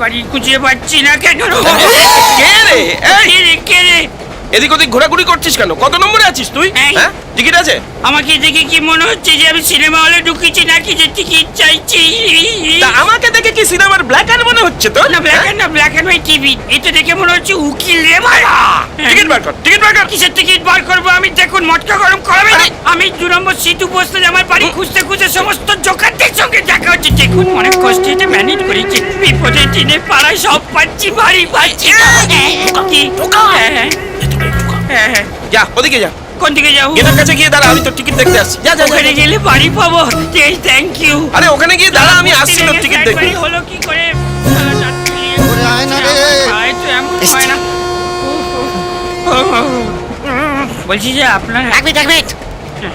বাড়ি খুঁজে পাচ্ছি না কেন কে রে? এই, কে রে? কে রে? এদিক ওদিক ঘোরাঘুরি করছিস কেন? কত নম্বরে আছিস তুই? এই। হ্যাঁ? টিকিট আছে? আমাকে দেখে কি মনে হচ্ছে যে আমি সিনেমা হলে ঢুকেছি নাকি যে টিকিট চাইছি? তা আমাকে দেখে কি সিনেমার ব্ল্যাক অ্যান্ড মনে হচ্ছে তো না ব্ল্যাক এন্ড না ব্ল্যাক এন্ড হোয়াইট টিভি এটা দেখে মনে হচ্ছে উকিল রে মারা। টিকিট বার কর টিকিট বার কর। কিসের টিকিট বার করব? আমি দেখুন মটকা গরম করাবে না। আরে! আমি দু নম্বর সিটু বসতে আমার বাড়ি খুঁজতে খুঁজতে সমস্ত হচ্ছে দেখুন অনেক কষ্টে এটা ম্যানেজ করেছি। বিপদের দিনে পাড়ায় সব পাচ্ছি বাড়ি পাচ্ছি। হ্যাঁ, হ্যাঁ, হ্যাঁ। যা ওদিকে যা। কোন দিকে যাব? গেটের কাছে গিয়ে দাঁড়া আমি তো টিকিট দেখতে আসছি। যা যা, ওখানে গেলে বাড়ি পাবো। থ্যাংক ইউ আরে ওখানে গিয়ে দাঁড়া আমি আসছিলাম টিকিট দেখতে। হলো কি করে? ওরে আয় না রে। আয় তো এমন হয় না। বলছি যে আপনার এক মিনিট এক মিনিট।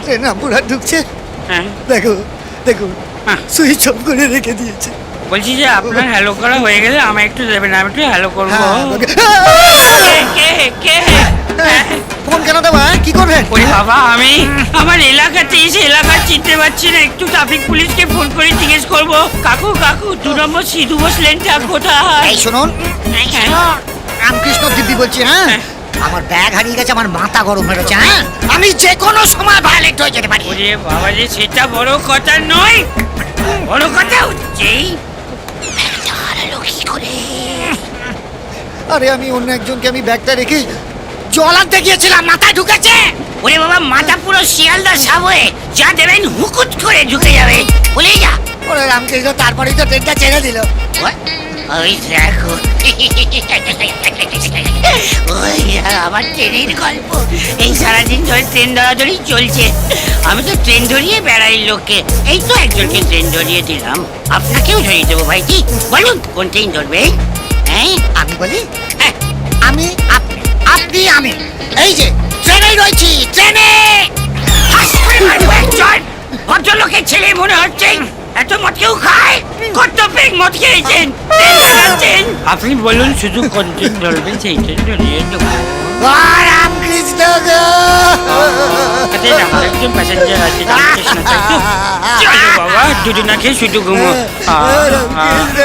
ট্রেন আমপুরা ঢুকছে। হ্যাঁ। দেখো দেখো। সুইচ অফ করে রেখে দিয়েছে। বলছি যে আপনার হ্যালো করা হয়ে গেলে আমায় একটু দেবেন আমি একটু হ্যালো করব। হ্যাঁ, কে কে কে? হ্যাঁ। ফোন কেন দেবো হ্যাঁ? কি করবেন? ওরে বাবা আমি আমার এলাকাতে এসে এলাকা চিনতে পারছি না একটু ট্রাফিক পুলিশকে ফোন করে জিজ্ঞেস করব। কাকু কাকু দু নম্বর সিধু বসলেনটা কোথায়? এই শুনুন রামকৃষ্ণ দিব্যি বলছি হ্যাঁ? হ্যাঁ। আমার ব্যাগ হারিয়ে গেছে আমার মাথা গরম হয়ে গেছে হ্যাঁ? আমি যে কোনো সময় ভায়োলেট হয়ে যেতে পারি। ওরে বাবা যে সেটা বড় কথা নয়। বড় কথা হচ্ছে ব্যাগটা হারালো কি করে আরে আমি অন্য একজনকে আমি ব্যাগটা রেখে জল আনতে গিয়েছিলাম মাথায় ঢুকেছে। ওরে বাবা মাথা পুরো শিয়ালদা সাবয়ে যা দেবেন হুকুট করে ঢুকে যাবে। বলে যা। ওরে রামকৃষ্ণ তারপরেই তো ট্রেনটা ছেড়ে দিল। ওই দেখো। ওই আমার ট্রেনের গল্প। এই সারাদিন ধরে ট্রেন ধরাধরি চলছে। আমি তো ট্রেন ধরিয়ে বেড়াই লোককে। এই তো একজনকে ট্রেন ধরিয়ে দিলাম। আপনাকেও ধরিয়ে দেবো ভাইজি বলুন, কোন ট্রেন ধরবে? হ্যাঁ আমি বলি আমি আপনি, আমি। এই যে ট্রেনে রয়েছি, ট্রেনে! ভদ্রলোকের ছেলে মনে হচ্ছে, এত মদ কেউ খায়? কত পেক মদ খেয়েছেন? আপনি বলুন শুধু কোন ট্রেন ধরবেন সেই ট্রেন ধরিয়ে দেবো রামকৃষ্ণ আমার একজন প্যাসেঞ্জার আছে তাই তো? চলো বাবা দুটো না খেয়ে শুধু ঘুমো। রামকৃষ্ণ